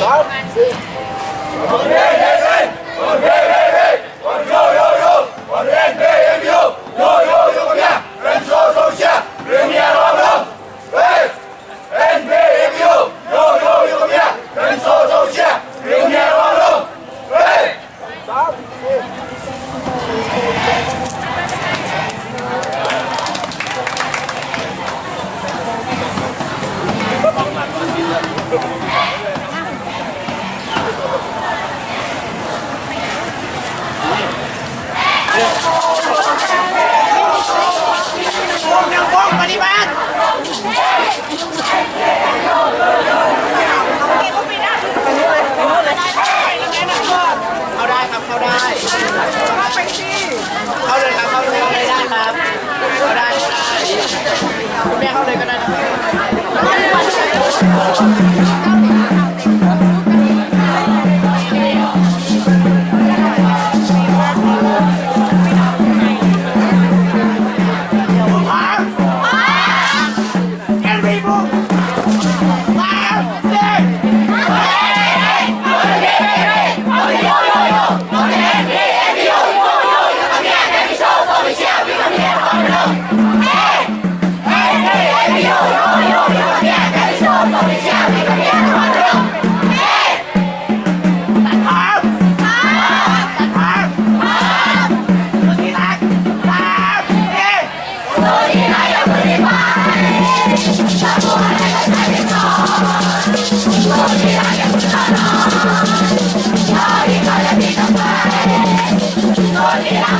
สามสี่เดี๋ยวนี่ เป็นดีบุ๊บห้าสิบบาทคาราบาวสามสี่เขาได้ครับ เข้าได้ Yeah.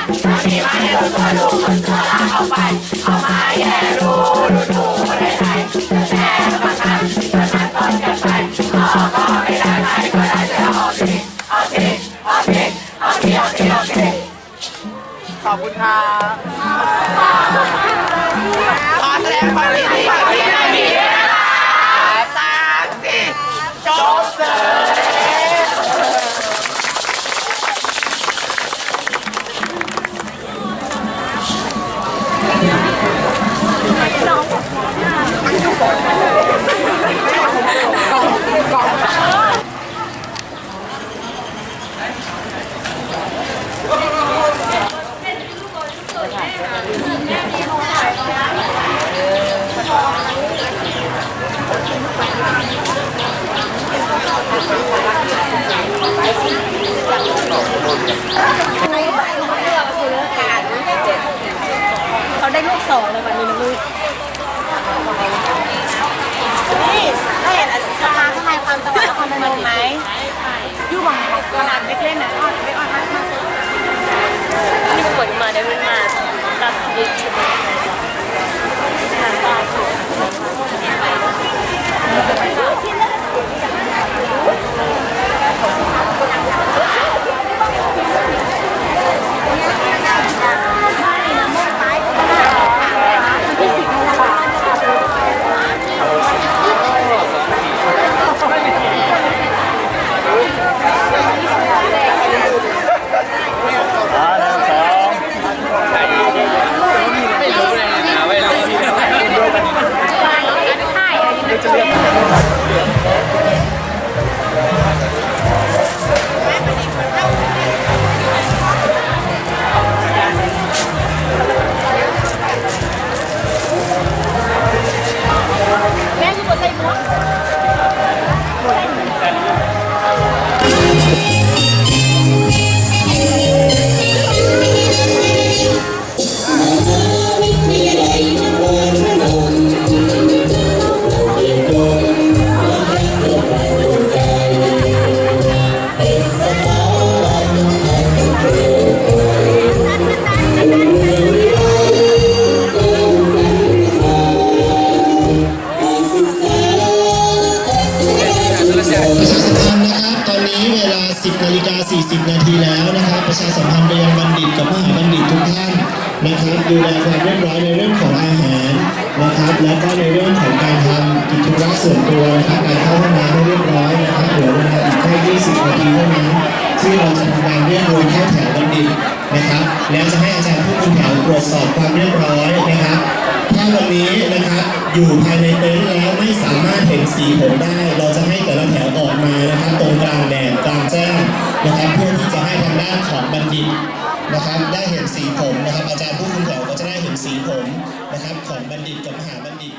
ขอบคุณครับขอแสดงความยินดี เขาได้ลูกสองเลยวันนี้นะลูกนี่ถ้าเห็นสภาทนายความจังหวัดนครพนมไหมอยู่บังตลาดเล็กๆนะทอดไม่อ่อนมากที่ฝนมาได้ไม่มารับชีวิตทา 10นาฬิกา40 นาทีแล้วนะครับ ประชาสัมพันธ์ไปยังบัณฑิตกับมหาบัณฑิตทุกท่านนะครับ ดูแลความเรียบร้อยในเรื่องของอาหารนะครับแล้วก็ในเรื่องของการทำกิจวัตรส่วนตัวนะครับการเข้าห้องน้ำให้เรียบร้อยนะครับเหลือเวลาอีกแค่20 นาทีเท่านั้นที่เราจะทำการเรียกรวยเข้าแถวบัณฑิตนะครับ แล้วจะให้อาจารย์ผู้คุมแถวตรวจสอบความเรียบร้อยนะครับถ้าวันนี้นะครับอยู่ภายในเต็นท์แล้วไม่สามารถเห็นสีผมได้ เราจะให้แต่ละแถวออกมานะครับ ตรงกลางแด นะครับเพื่อที่จะให้ทางด้านของบัณฑิตนะครับ ได้เห็นสีผมนะครับ อาจารย์ผู้คุมแถวก็จะได้เห็นสีผมนะครับ ของบัณฑิตกับมหาบัณฑิต